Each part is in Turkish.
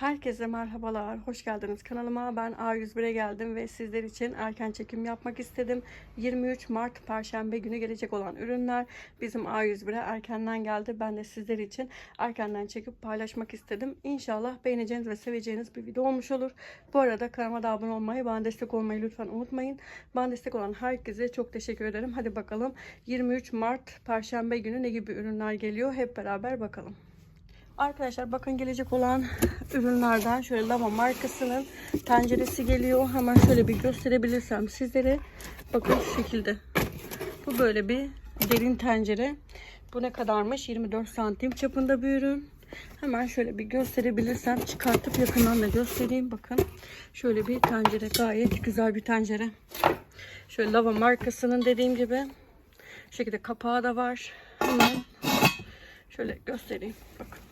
Herkese merhabalar, hoş geldiniz kanalıma. Ben A101'e geldim ve sizler için erken çekim yapmak istedim. 23 Mart Perşembe günü gelecek olan ürünler bizim A101'e erkenden geldi. Ben de sizler için erkenden çekip paylaşmak istedim. İnşallah beğeneceğiniz ve seveceğiniz bir video olmuş olur. Bu arada kanalıma da abone olmayı, bana destek olmayı lütfen unutmayın. Bana destek olan herkese çok teşekkür ederim. Hadi bakalım 23 Mart Perşembe günü ne gibi ürünler geliyor hep beraber bakalım. Arkadaşlar bakın gelecek olan ürünlerden şöyle Lava markasının tenceresi geliyor. Hemen şöyle bir gösterebilirsem sizlere. Bakın şu şekilde. Bu böyle bir derin tencere. Bu ne kadarmış? 24 santim çapında bir ürün. Hemen şöyle bir gösterebilirsem çıkartıp yakından da göstereyim. Bakın şöyle bir tencere. Gayet güzel bir tencere. Şöyle Lava markasının dediğim gibi. Şu şekilde kapağı da var. Hemen şöyle göstereyim. Bakın.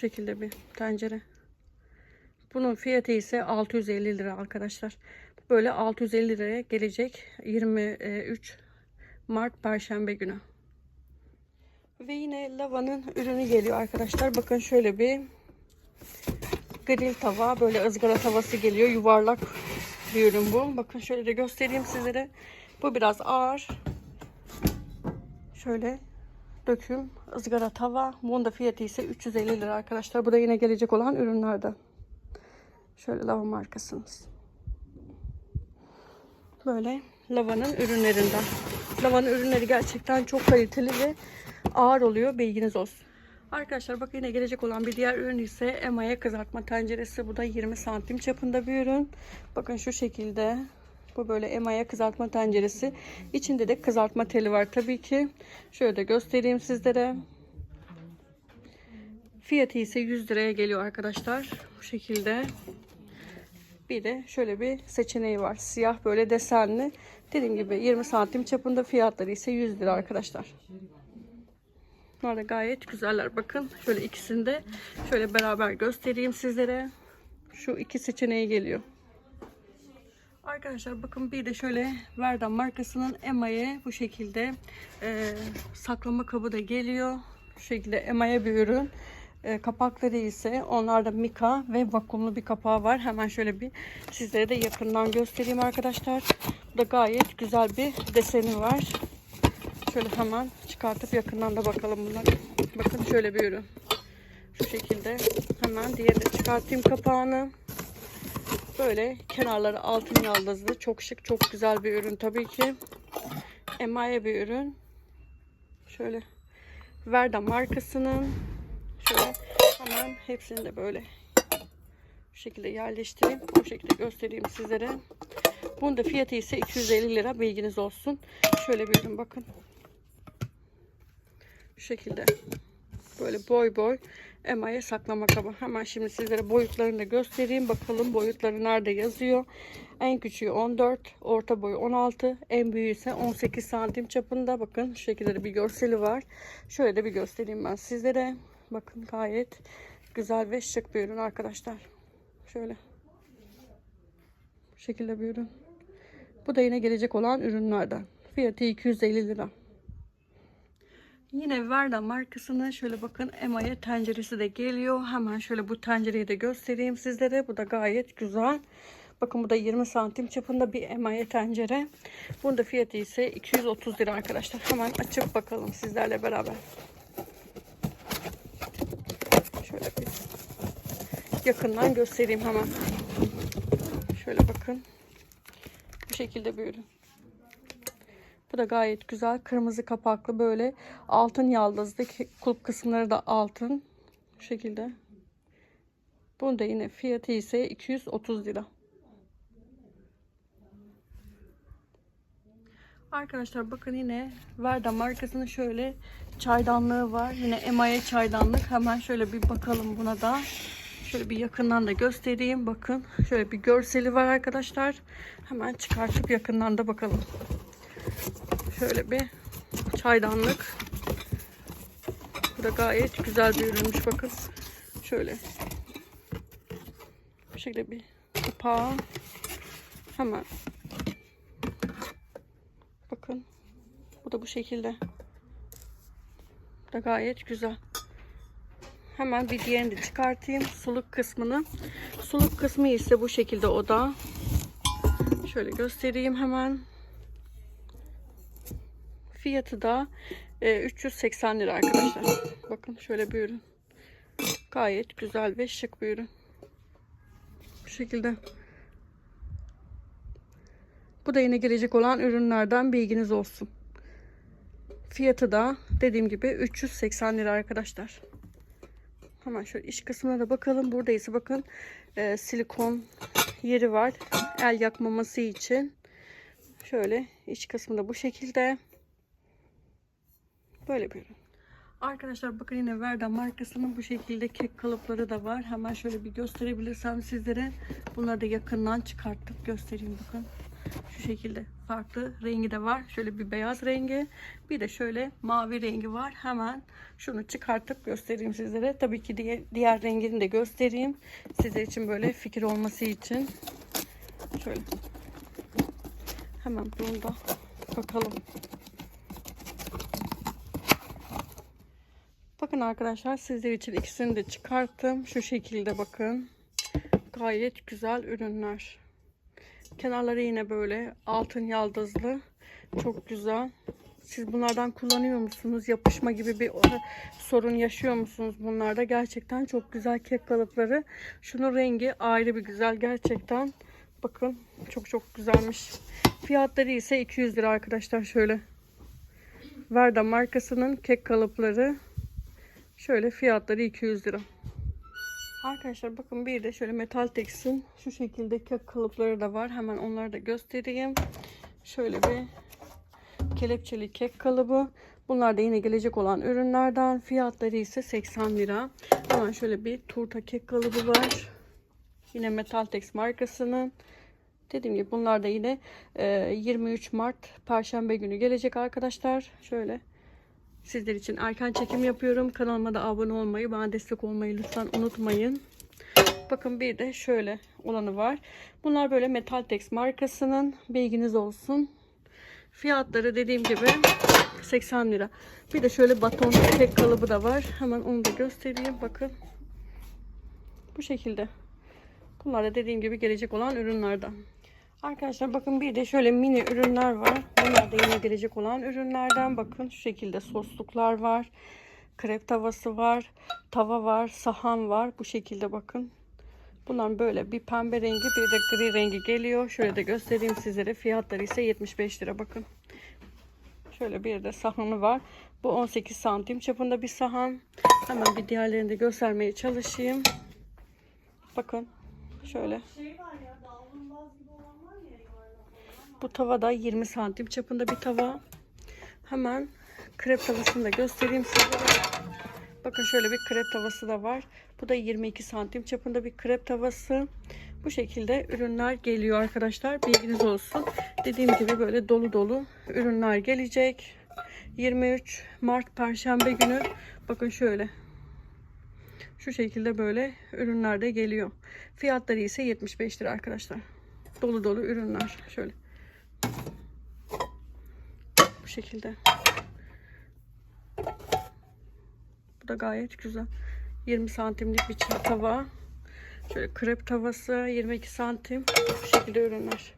Şekilde bir tencere. Bunun fiyatı ise 650 lira arkadaşlar. Böyle 650 liraya gelecek 23 Mart Perşembe günü. Ve yine lavanın ürünü geliyor arkadaşlar. Bakın şöyle bir grill tava. Böyle ızgara tavası geliyor. Yuvarlak bir ürün bu. Bakın şöyle de göstereyim sizlere. Bu biraz ağır. Şöyle döküm ızgara tava. Bunun da fiyatı ise 350 lira arkadaşlar. Bu da yine gelecek olan ürünlerden. Şöyle lava markasımız. Böyle lavanın ürünlerinden. Lavanın ürünleri gerçekten çok kaliteli ve ağır oluyor. Bilginiz olsun. Arkadaşlar bakın yine gelecek olan bir diğer ürün ise emaye kızartma tenceresi. Bu da 20 santim çapında bir ürün. Bakın şu şekilde. Bu böyle emaye kızartma tenceresi. İçinde de kızartma teli var tabii ki. Şöyle de göstereyim sizlere. Fiyatı ise 100 liraya geliyor arkadaşlar. Bu şekilde. Bir de şöyle bir seçeneği var. Siyah böyle desenli. Dediğim gibi 20 santim çapında fiyatları ise 100 lira arkadaşlar. Bunlar da gayet güzeller. Bakın şöyle ikisini de şöyle beraber göstereyim sizlere. Şu iki seçeneği geliyor. Arkadaşlar bakın bir de şöyle Verdan markasının emaye bu şekilde e, saklama kabı da geliyor. Şu şekilde emaye bir ürün. E, kapakları ise onlarda mika ve vakumlu bir kapağı var. Hemen şöyle bir sizlere de yakından göstereyim arkadaşlar. Bu da gayet güzel bir deseni var. Şöyle hemen çıkartıp yakından da bakalım bunlar. Bakın şöyle bir ürün. Şu şekilde hemen diğerini çıkartayım kapağını. Böyle kenarları altın yaldızlı. Çok şık, çok güzel bir ürün tabii ki. Emaye bir ürün. Şöyle Verda markasının. Şöyle hemen hepsini de böyle bu şekilde yerleştireyim. Bu şekilde göstereyim sizlere. Bunun da fiyatı ise 250 lira. Bilginiz olsun. Şöyle bir ürün bakın. Şu şekilde. Böyle boy boy emaye saklama kabı. Hemen şimdi sizlere boyutlarını da göstereyim. Bakalım boyutları nerede yazıyor. En küçüğü 14, orta boyu 16, en büyüğü ise 18 santim çapında. Bakın şu şekilde de bir görseli var. Şöyle de bir göstereyim ben sizlere. Bakın gayet güzel ve şık bir ürün arkadaşlar. Şöyle. Bu şekilde bir ürün. Bu da yine gelecek olan ürünlerden. Fiyatı 250 lira. Yine Verda markasının şöyle bakın emaye tenceresi de geliyor. Hemen şöyle bu tencereyi de göstereyim sizlere. Bu da gayet güzel. Bakın bu da 20 santim çapında bir emaye tencere. Bunun da fiyatı ise 230 lira arkadaşlar. Hemen açıp bakalım sizlerle beraber. Şöyle bir yakından göstereyim hemen. Şöyle bakın. Bu şekilde bir. Da gayet güzel. Kırmızı kapaklı böyle altın yaldızlı. Kulp kısımları da altın. Bu şekilde. Bunun da yine fiyatı ise 230 lira. Arkadaşlar bakın yine Verda markasının şöyle çaydanlığı var. Yine emaye çaydanlık. Hemen şöyle bir bakalım buna da. Şöyle bir yakından da göstereyim. Bakın şöyle bir görseli var arkadaşlar. Hemen çıkartıp yakından da bakalım. Şöyle bir çaydanlık. Bu da gayet güzel bir ürünmüş bakın. Şöyle. Bu şekilde bir kapağı. Hemen. Bakın. Bu da bu şekilde. Bu da gayet güzel. Hemen bir diğerini de çıkartayım. Suluk kısmını. Suluk kısmı ise bu şekilde o da. Şöyle göstereyim hemen. Fiyatı da e, 380 lira arkadaşlar. Bakın şöyle bir ürün. Gayet güzel ve şık bir ürün. Bu şekilde. Bu da yine gelecek olan ürünlerden bilginiz olsun. Fiyatı da dediğim gibi 380 lira arkadaşlar. Hemen şöyle iç kısmına da bakalım. Burada ise bakın e, silikon yeri var. El yakmaması için. Şöyle iç kısmı da bu şekilde. Böyle ürün. Arkadaşlar bakın yine Verda markasının bu şekilde kek kalıpları da var. Hemen şöyle bir gösterebilirsem sizlere. Bunları da yakından çıkartıp göstereyim bakın. Şu şekilde farklı rengi de var. Şöyle bir beyaz rengi. Bir de şöyle mavi rengi var. Hemen şunu çıkartıp göstereyim sizlere. Tabii ki diğer, diğer rengini de göstereyim. Sizler için böyle fikir olması için. Şöyle. Hemen bunu da bakalım. Bakın arkadaşlar sizler için ikisini de çıkarttım. Şu şekilde bakın. Gayet güzel ürünler. Kenarları yine böyle altın yaldızlı. Çok güzel. Siz bunlardan kullanıyor musunuz? Yapışma gibi bir sorun yaşıyor musunuz bunlarda? Gerçekten çok güzel kek kalıpları. Şunun rengi ayrı bir güzel gerçekten. Bakın çok çok güzelmiş. Fiyatları ise 200 lira arkadaşlar şöyle. Verda markasının kek kalıpları. Şöyle fiyatları 200 lira. Arkadaşlar bakın bir de şöyle metal teksin şu şekilde kök kalıpları da var. Hemen onları da göstereyim. Şöyle bir kelepçeli kek kalıbı. Bunlar da yine gelecek olan ürünlerden. Fiyatları ise 80 lira. Hemen şöyle bir turta kek kalıbı var. Yine Metaltex markasının. Dediğim gibi bunlar da yine 23 Mart Perşembe günü gelecek arkadaşlar. Şöyle Sizler için erken çekim yapıyorum. Kanalıma da abone olmayı, bana destek olmayı lütfen unutmayın. Bakın bir de şöyle olanı var. Bunlar böyle Metaltex markasının bilginiz olsun. Fiyatları dediğim gibi 80 lira. Bir de şöyle baton tek kalıbı da var. Hemen onu da göstereyim. Bakın. Bu şekilde. Bunlar da dediğim gibi gelecek olan ürünlerden. Arkadaşlar bakın bir de şöyle mini ürünler var. Bunlar da yine gelecek olan ürünlerden. Bakın şu şekilde sosluklar var. Krep tavası var. Tava var. Sahan var. Bu şekilde bakın. Bunlar böyle bir pembe rengi bir de gri rengi geliyor. Şöyle de göstereyim sizlere. Fiyatları ise 75 lira bakın. Şöyle bir de sahanı var. Bu 18 santim çapında bir sahan. Hemen bir diğerlerini de göstermeye çalışayım. Bakın. Şöyle. Bu tava da 20 santim çapında bir tava. Hemen krep tavasını da göstereyim size. Bakın şöyle bir krep tavası da var. Bu da 22 santim çapında bir krep tavası. Bu şekilde ürünler geliyor arkadaşlar. Bilginiz olsun. Dediğim gibi böyle dolu dolu ürünler gelecek. 23 Mart Perşembe günü. Bakın şöyle. Şu şekilde böyle ürünler de geliyor. Fiyatları ise 75 lira arkadaşlar. Dolu dolu ürünler. Şöyle. Şekilde. Bu da gayet güzel. 20 santimlik bir çift tava. Şöyle krep tavası 22 santim. Bu şekilde ürünler.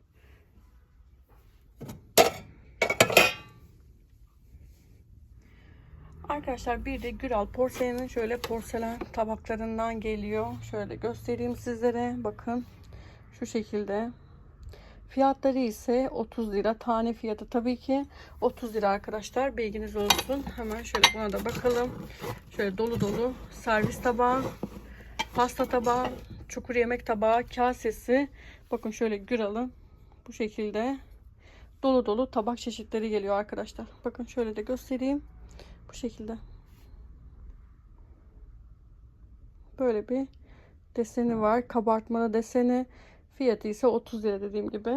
Arkadaşlar bir de Güral porselenin şöyle porselen tabaklarından geliyor. Şöyle göstereyim sizlere. Bakın şu şekilde. Fiyatları ise 30 lira. Tane fiyatı tabii ki 30 lira arkadaşlar. Bilginiz olsun. Hemen şöyle buna da bakalım. Şöyle dolu dolu servis tabağı, pasta tabağı, çukur yemek tabağı, kasesi. Bakın şöyle Güral'ın bu şekilde dolu dolu tabak çeşitleri geliyor arkadaşlar. Bakın şöyle de göstereyim. Bu şekilde. Böyle bir deseni var. Kabartmalı deseni. Fiyatı ise 30 lira dediğim gibi.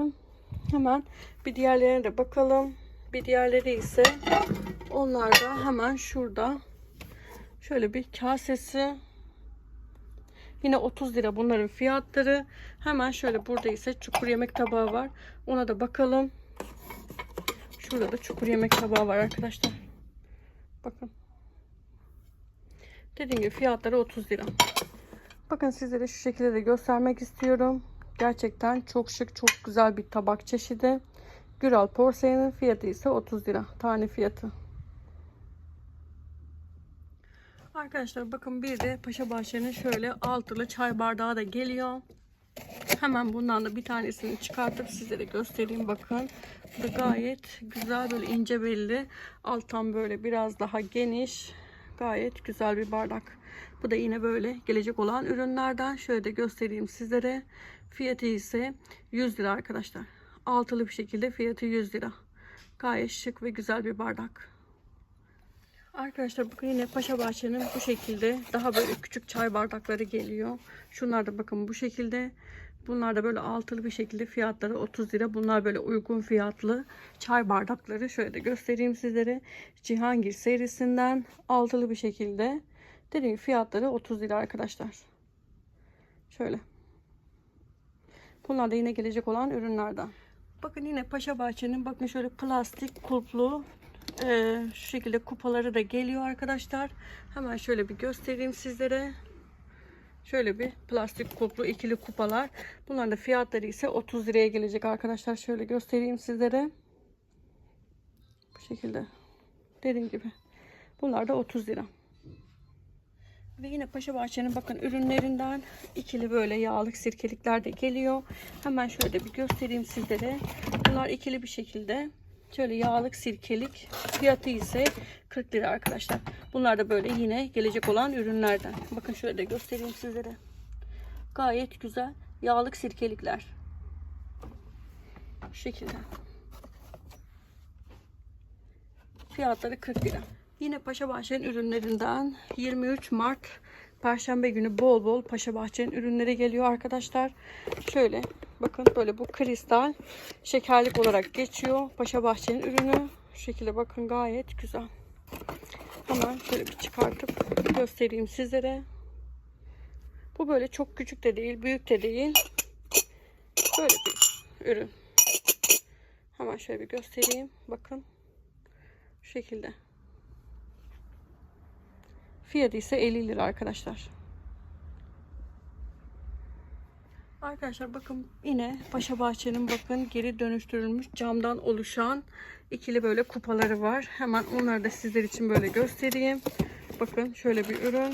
Hemen bir diğerlerine de bakalım. Bir diğerleri ise onlar da hemen şurada. Şöyle bir kasesi. Yine 30 lira bunların fiyatları. Hemen şöyle burada ise çukur yemek tabağı var. Ona da bakalım. Şurada da çukur yemek tabağı var arkadaşlar. Bakın. Dediğim gibi fiyatları 30 lira. Bakın sizlere şu şekilde de göstermek istiyorum. Gerçekten çok şık, çok güzel bir tabak çeşidi. Güral porselenin fiyatı ise 30 lira. Tane fiyatı. Arkadaşlar bakın bir de Paşa Bahçe'nin şöyle altılı çay bardağı da geliyor. Hemen bundan da bir tanesini çıkartıp sizlere göstereyim bakın. Bu gayet güzel böyle ince belli. Alttan böyle biraz daha geniş. Gayet güzel bir bardak. Bu da yine böyle gelecek olan ürünlerden. Şöyle de göstereyim sizlere. Fiyatı ise 100 lira arkadaşlar. Altılı bir şekilde fiyatı 100 lira. Gayet şık ve güzel bir bardak. Arkadaşlar bakın yine Paşa Bahçe'nin bu şekilde daha böyle küçük çay bardakları geliyor. Şunlar da bakın bu şekilde. Bunlar da böyle altılı bir şekilde fiyatları 30 lira. Bunlar böyle uygun fiyatlı çay bardakları. Şöyle de göstereyim sizlere. Cihangir serisinden altılı bir şekilde. Dediğim fiyatları 30 lira arkadaşlar. Şöyle. Bunlar da yine gelecek olan ürünlerden. Bakın yine Paşa Bahçe'nin bakın şöyle plastik kulplu ee, şu şekilde kupaları da geliyor arkadaşlar. Hemen şöyle bir göstereyim sizlere. Şöyle bir plastik kuplu ikili kupalar. Bunların da fiyatları ise 30 liraya gelecek arkadaşlar. Şöyle göstereyim sizlere. Bu şekilde. Dediğim gibi. Bunlar da 30 lira. Ve yine Paşa Bahçe'nin bakın ürünlerinden ikili böyle yağlık sirkelikler de geliyor. Hemen şöyle bir göstereyim sizlere. Bunlar ikili bir şekilde Şöyle yağlık sirkelik fiyatı ise 40 lira arkadaşlar. Bunlar da böyle yine gelecek olan ürünlerden. Bakın şöyle de göstereyim sizlere. Gayet güzel yağlık sirkelikler. Şu şekilde. Fiyatları 40 lira. Yine Paşa Bahçe'nin ürünlerinden 23 Mart Perşembe günü bol bol Paşa Bahçe'nin ürünleri geliyor arkadaşlar. Şöyle bakın böyle bu kristal şekerlik olarak geçiyor. Paşa Bahçe'nin ürünü. Şu şekilde bakın gayet güzel. Hemen şöyle bir çıkartıp göstereyim sizlere. Bu böyle çok küçük de değil, büyük de değil. Böyle bir ürün. Hemen şöyle bir göstereyim. Bakın. Şu şekilde. Fiyatı ise 50 lira arkadaşlar. Arkadaşlar bakın yine Paşa Bahçe'nin bakın geri dönüştürülmüş camdan oluşan ikili böyle kupaları var. Hemen onları da sizler için böyle göstereyim. Bakın şöyle bir ürün.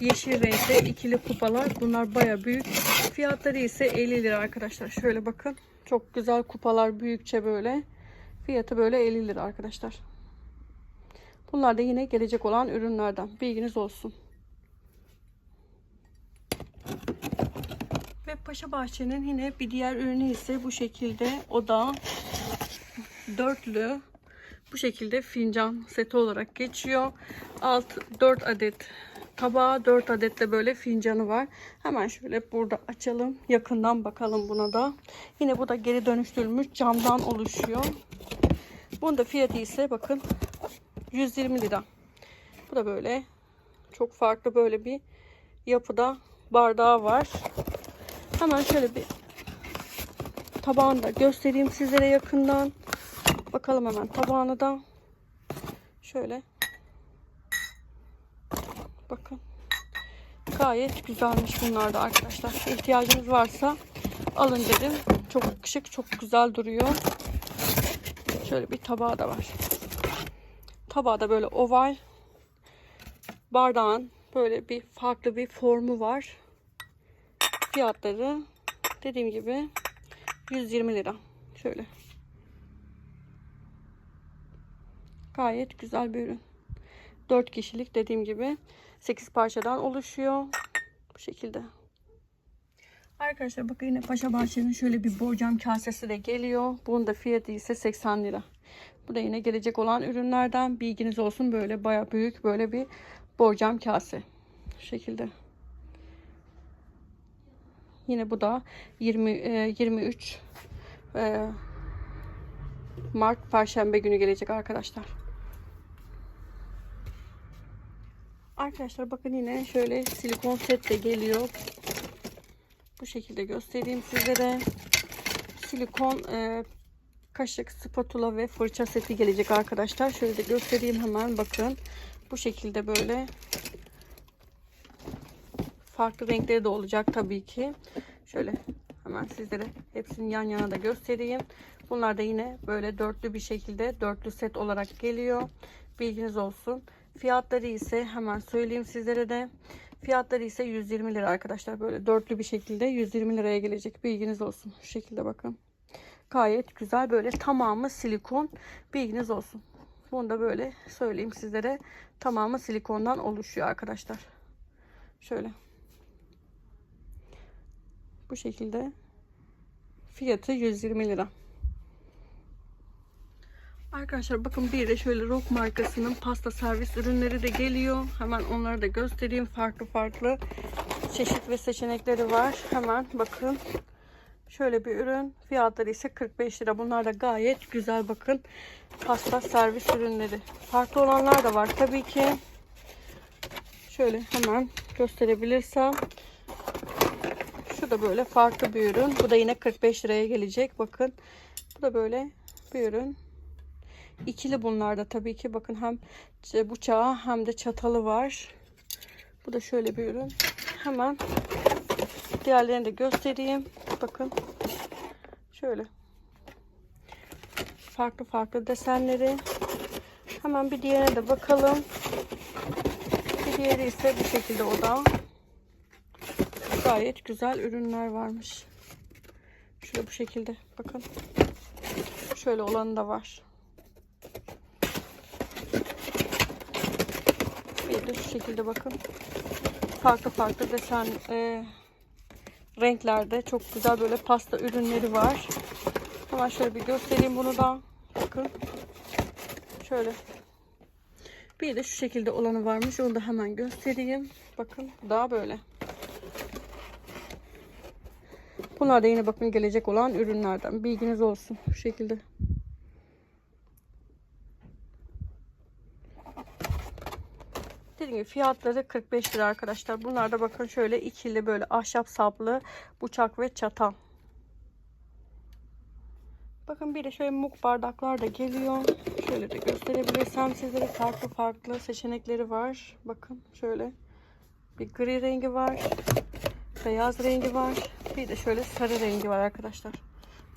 Yeşil renkte ikili kupalar. Bunlar baya büyük. Fiyatları ise 50 lira arkadaşlar. Şöyle bakın. Çok güzel kupalar büyükçe böyle. Fiyatı böyle 50 lira arkadaşlar. Bunlar da yine gelecek olan ürünlerden. Bilginiz olsun. Paşa Bahçe'nin yine bir diğer ürünü ise bu şekilde. O da dörtlü bu şekilde fincan seti olarak geçiyor. Alt 4 adet tabağı 4 adet de böyle fincanı var. Hemen şöyle burada açalım. Yakından bakalım buna da. Yine bu da geri dönüştürülmüş camdan oluşuyor. Bunun da fiyatı ise bakın 120 lira. Bu da böyle çok farklı böyle bir yapıda bardağı var. Hemen şöyle bir tabağını da göstereyim sizlere yakından. Bakalım hemen tabağını da. Şöyle. Bakın. Gayet güzelmiş bunlar da arkadaşlar. İhtiyacınız varsa alın dedim. Çok şık, çok güzel duruyor. Şöyle bir tabağı da var. Tabağı da böyle oval. Bardağın böyle bir farklı bir formu var. Fiyatları dediğim gibi 120 lira. Şöyle. Gayet güzel bir ürün. 4 kişilik dediğim gibi 8 parçadan oluşuyor. Bu şekilde. Arkadaşlar bakın yine Paşa Bahçe'nin şöyle bir borcam kasesi de geliyor. Bunun da fiyatı ise 80 lira. Bu da yine gelecek olan ürünlerden bilginiz olsun. Böyle baya büyük böyle bir borcam kase. Şu şekilde. Yine bu da 20 e, 23 e, Mart Perşembe günü gelecek arkadaşlar. Arkadaşlar bakın yine şöyle silikon set de geliyor. Bu şekilde göstereyim sizlere. Silikon e, kaşık, spatula ve fırça seti gelecek arkadaşlar. Şöyle de göstereyim hemen bakın. Bu şekilde böyle farklı renkleri de olacak tabii ki. Şöyle hemen sizlere hepsini yan yana da göstereyim. Bunlar da yine böyle dörtlü bir şekilde dörtlü set olarak geliyor. Bilginiz olsun. Fiyatları ise hemen söyleyeyim sizlere de. Fiyatları ise 120 lira arkadaşlar. Böyle dörtlü bir şekilde 120 liraya gelecek. Bilginiz olsun. Şu şekilde bakın. Gayet güzel. Böyle tamamı silikon. Bilginiz olsun. Bunu da böyle söyleyeyim sizlere. Tamamı silikondan oluşuyor arkadaşlar. Şöyle. Bu şekilde. Fiyatı 120 lira. Arkadaşlar bakın bir de şöyle Rock markasının pasta servis ürünleri de geliyor. Hemen onları da göstereyim. Farklı farklı çeşit ve seçenekleri var. Hemen bakın. Şöyle bir ürün. Fiyatları ise 45 lira. Bunlar da gayet güzel bakın. Pasta servis ürünleri. Farklı olanlar da var tabii ki. Şöyle hemen gösterebilirsem. Şu da böyle farklı bir ürün. Bu da yine 45 liraya gelecek. Bakın. Bu da böyle bir ürün. İkili bunlarda tabii ki. Bakın hem bıçağı hem de çatalı var. Bu da şöyle bir ürün. Hemen diğerlerini de göstereyim. Bakın. Şöyle. Farklı farklı desenleri. Hemen bir diğerine de bakalım. Bir diğeri ise bu şekilde o da. Gayet güzel ürünler varmış. Şöyle bu şekilde bakın. Şöyle olanı da var. Bir de şu şekilde bakın. Farklı farklı desen e, renklerde çok güzel böyle pasta ürünleri var. Hemen şöyle bir göstereyim bunu da. Bakın. Şöyle. Bir de şu şekilde olanı varmış. Onu da hemen göstereyim. Bakın daha böyle. Bunlar da yine bakın gelecek olan ürünlerden. Bilginiz olsun. Şu şekilde. Dediğim gibi fiyatları 45 lira arkadaşlar. Bunlar da bakın şöyle ikili böyle ahşap saplı bıçak ve çatal. Bakın bir de şöyle muk bardaklar da geliyor. Şöyle de gösterebilirsem sizlere farklı farklı seçenekleri var. Bakın şöyle bir gri rengi var. Beyaz rengi var. Bir de şöyle sarı rengi var arkadaşlar.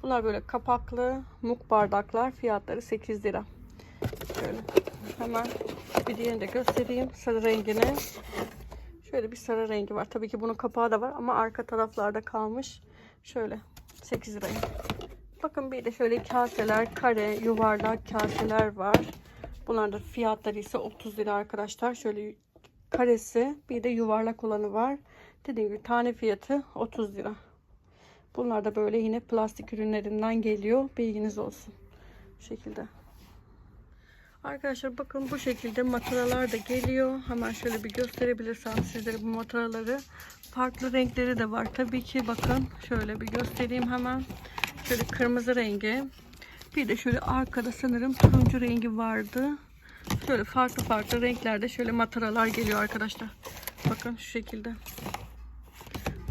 Bunlar böyle kapaklı muk bardaklar. Fiyatları 8 lira. Şöyle hemen bir diğerini de göstereyim. Sarı rengini. Şöyle bir sarı rengi var. Tabii ki bunun kapağı da var ama arka taraflarda kalmış. Şöyle 8 liraya. Bakın bir de şöyle kaseler, kare, yuvarlak kaseler var. Bunlar da fiyatları ise 30 lira arkadaşlar. Şöyle karesi bir de yuvarlak olanı var. Dediğim gibi tane fiyatı 30 lira. Bunlar da böyle yine plastik ürünlerinden geliyor. Bilginiz olsun. Bu şekilde. Arkadaşlar bakın bu şekilde mataralar da geliyor. Hemen şöyle bir gösterebilirsem sizlere bu mataraları. Farklı renkleri de var. Tabii ki bakın şöyle bir göstereyim hemen. Şöyle kırmızı rengi. Bir de şöyle arkada sanırım turuncu rengi vardı. Şöyle farklı farklı renklerde şöyle mataralar geliyor arkadaşlar. Bakın şu şekilde.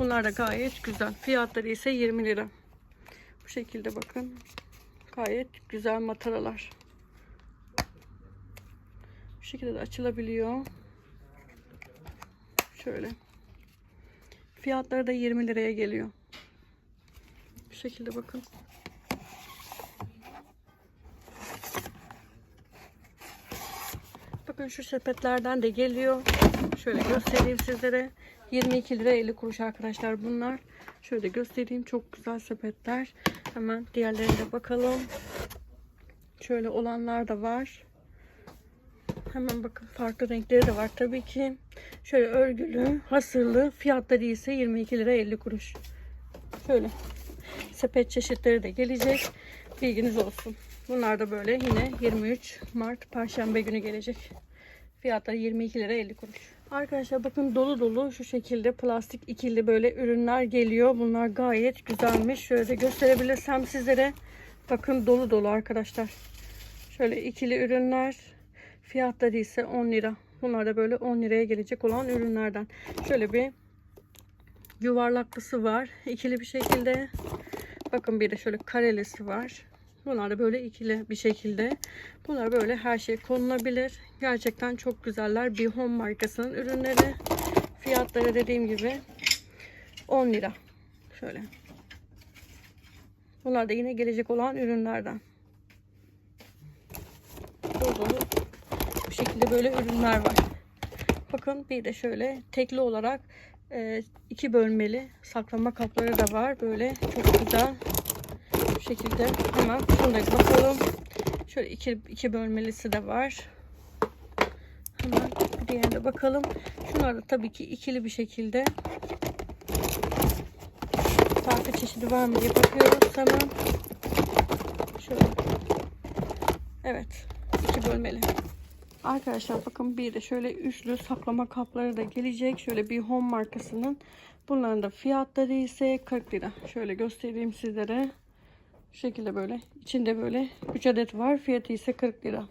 Bunlar da gayet güzel. Fiyatları ise 20 lira. Bu şekilde bakın. Gayet güzel mataralar. Bu şekilde de açılabiliyor. Şöyle. Fiyatları da 20 liraya geliyor. Bu şekilde bakın. Bakın şu sepetlerden de geliyor. Şöyle göstereyim sizlere. 22 lira 50 kuruş arkadaşlar bunlar. Şöyle göstereyim. Çok güzel sepetler. Hemen diğerlerine bakalım. Şöyle olanlar da var. Hemen bakın farklı renkleri de var tabii ki. Şöyle örgülü, hasırlı. Fiyatları ise 22 lira 50 kuruş. Şöyle sepet çeşitleri de gelecek. Bilginiz olsun. Bunlar da böyle yine 23 Mart Perşembe günü gelecek. Fiyatları 22 lira 50 kuruş. Arkadaşlar bakın dolu dolu şu şekilde plastik ikili böyle ürünler geliyor. Bunlar gayet güzelmiş. Şöyle de gösterebilirsem sizlere. Bakın dolu dolu arkadaşlar. Şöyle ikili ürünler. Fiyatları ise 10 lira. Bunlar da böyle 10 liraya gelecek olan ürünlerden. Şöyle bir yuvarlaklısı var. İkili bir şekilde. Bakın bir de şöyle karelisi var. Bunlar da böyle ikili bir şekilde. Bunlar böyle her şey konulabilir. Gerçekten çok güzeller. Bir Home markasının ürünleri. Fiyatları dediğim gibi 10 lira. Şöyle. Bunlar da yine gelecek olan ürünlerden. Dolu bu şekilde böyle ürünler var. Bakın bir de şöyle tekli olarak e, iki bölmeli saklama kapları da var. Böyle çok güzel şekilde hemen şunu da bakalım. Şöyle iki, iki bölmelisi de var. Hemen diğerine bakalım. Şunlar da tabii ki ikili bir şekilde. Farklı çeşidi var mı diye bakıyoruz hemen. Şöyle. Evet. iki bölmeli. Arkadaşlar bakın bir de şöyle üçlü saklama kapları da gelecek. Şöyle bir Home markasının. Bunların da fiyatları ise 40 lira. Şöyle göstereyim sizlere. Şu şekilde böyle. İçinde böyle 3 adet var. Fiyatı ise 40 lira.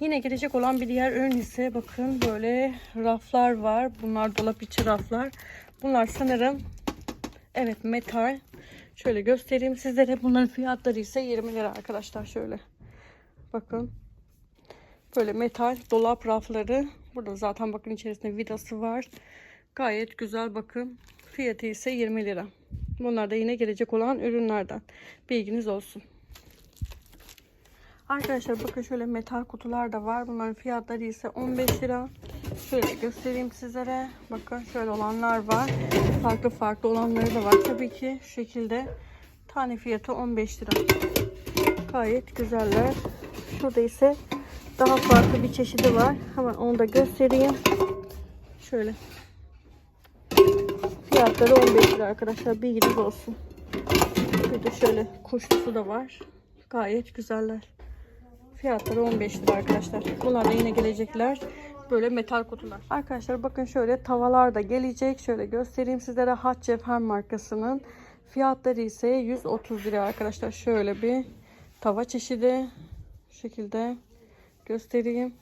Yine gelecek olan bir diğer ürün ise bakın böyle raflar var. Bunlar dolap içi raflar. Bunlar sanırım evet metal. Şöyle göstereyim sizlere. Bunların fiyatları ise 20 lira arkadaşlar şöyle. Bakın. Böyle metal dolap rafları. Burada zaten bakın içerisinde vidası var. Gayet güzel bakın. Fiyatı ise 20 lira. Bunlar da yine gelecek olan ürünlerden. Bilginiz olsun. Arkadaşlar bakın şöyle metal kutular da var. Bunların fiyatları ise 15 lira. Şöyle göstereyim sizlere. Bakın şöyle olanlar var. Farklı farklı olanları da var. Tabii ki şu şekilde tane fiyatı 15 lira. Gayet güzeller. Şurada ise daha farklı bir çeşidi var. Hemen onu da göstereyim. Şöyle. Fiyatları 15 lira arkadaşlar. Bilginiz olsun. Bir de şöyle kuşlusu da var. Gayet güzeller. Fiyatları 15 lira arkadaşlar. Bunlar da yine gelecekler. Böyle metal kutular. Arkadaşlar bakın şöyle tavalar da gelecek. Şöyle göstereyim sizlere. Cevher markasının. Fiyatları ise 130 lira arkadaşlar. Şöyle bir tava çeşidi. Şu şekilde göstereyim.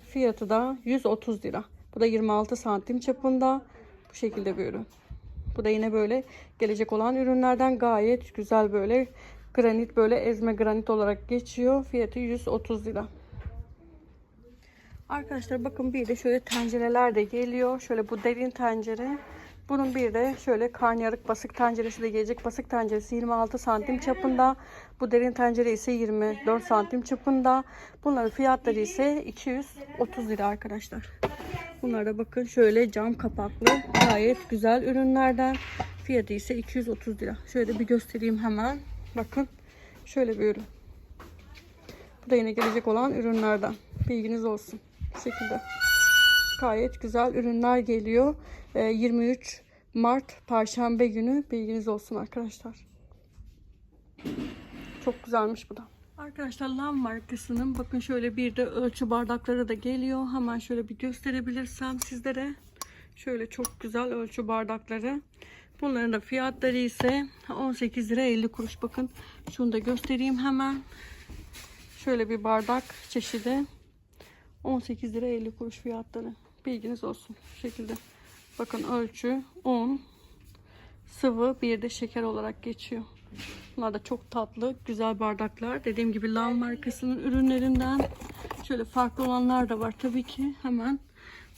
Fiyatı da 130 lira. Bu da 26 santim çapında. Bu şekilde bir ürün. Bu da yine böyle gelecek olan ürünlerden gayet güzel böyle granit böyle ezme granit olarak geçiyor. Fiyatı 130 lira. Arkadaşlar bakın bir de şöyle tencereler de geliyor. Şöyle bu derin tencere. Bunun bir de şöyle karnıyarık basık tenceresi de gelecek. Basık tenceresi 26 santim çapında. Bu derin tencere ise 24 santim çapında. Bunların fiyatları ise 230 lira arkadaşlar. Bunlar da bakın şöyle cam kapaklı gayet güzel ürünlerden. Fiyatı ise 230 lira. Şöyle bir göstereyim hemen. Bakın şöyle bir ürün. Bu da yine gelecek olan ürünlerden. Bilginiz olsun. Bu şekilde. Gayet güzel ürünler geliyor. Ee, 23 Mart Perşembe günü bilginiz olsun arkadaşlar. Çok güzelmiş bu da. Arkadaşlar Lam markasının bakın şöyle bir de ölçü bardakları da geliyor. Hemen şöyle bir gösterebilirsem sizlere. Şöyle çok güzel ölçü bardakları. Bunların da fiyatları ise 18 lira 50 kuruş. Bakın şunu da göstereyim hemen. Şöyle bir bardak çeşidi. 18 lira 50 kuruş fiyatları. Bilginiz olsun. Bu şekilde. Bakın ölçü 10 sıvı bir de şeker olarak geçiyor. Bunlar da çok tatlı, güzel bardaklar. Dediğim gibi Lav markasının ürünlerinden şöyle farklı olanlar da var tabii ki. Hemen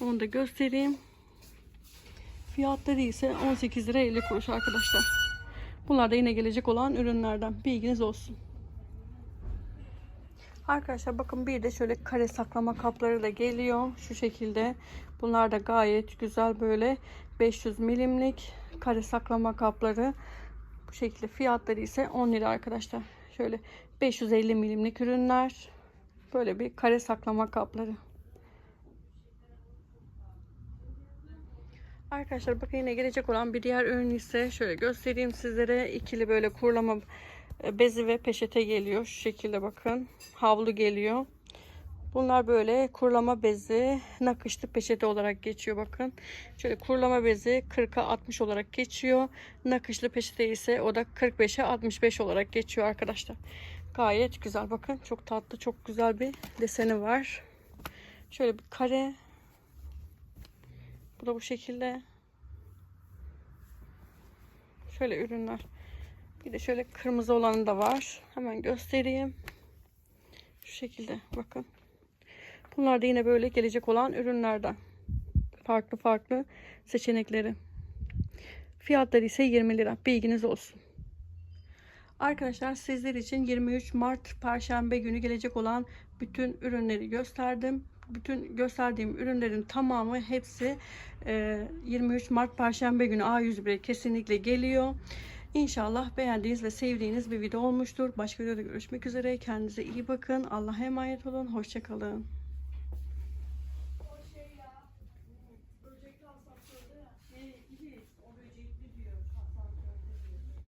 onu da göstereyim. Fiyatları ise 18 lira 50 kuruş arkadaşlar. Bunlar da yine gelecek olan ürünlerden. Bilginiz olsun. Arkadaşlar bakın bir de şöyle kare saklama kapları da geliyor. Şu şekilde. Bunlar da gayet güzel böyle 500 milimlik kare saklama kapları. Bu şekilde fiyatları ise 10 lira arkadaşlar. Şöyle 550 milimlik ürünler. Böyle bir kare saklama kapları. Arkadaşlar bakın yine gelecek olan bir diğer ürün ise şöyle göstereyim sizlere. ikili böyle kurulama bezi ve peçete geliyor. Şu şekilde bakın. Havlu geliyor. Bunlar böyle kurulama bezi, nakışlı peçete olarak geçiyor bakın. Şöyle kurulama bezi 40'a 60 olarak geçiyor. Nakışlı peçete ise o da 45'e 65 olarak geçiyor arkadaşlar. Gayet güzel bakın. Çok tatlı, çok güzel bir deseni var. Şöyle bir kare. Bu da bu şekilde. Şöyle ürünler. Bir de şöyle kırmızı olanı da var. Hemen göstereyim. Şu şekilde bakın. Bunlar da yine böyle gelecek olan ürünlerden. Farklı farklı seçenekleri. Fiyatları ise 20 lira. Bilginiz olsun. Arkadaşlar sizler için 23 Mart Perşembe günü gelecek olan bütün ürünleri gösterdim. Bütün gösterdiğim ürünlerin tamamı hepsi e, 23 Mart Perşembe günü A101'e kesinlikle geliyor. İnşallah beğendiğiniz ve sevdiğiniz bir video olmuştur. Başka videoda görüşmek üzere. Kendinize iyi bakın. Allah'a emanet olun. Hoşçakalın.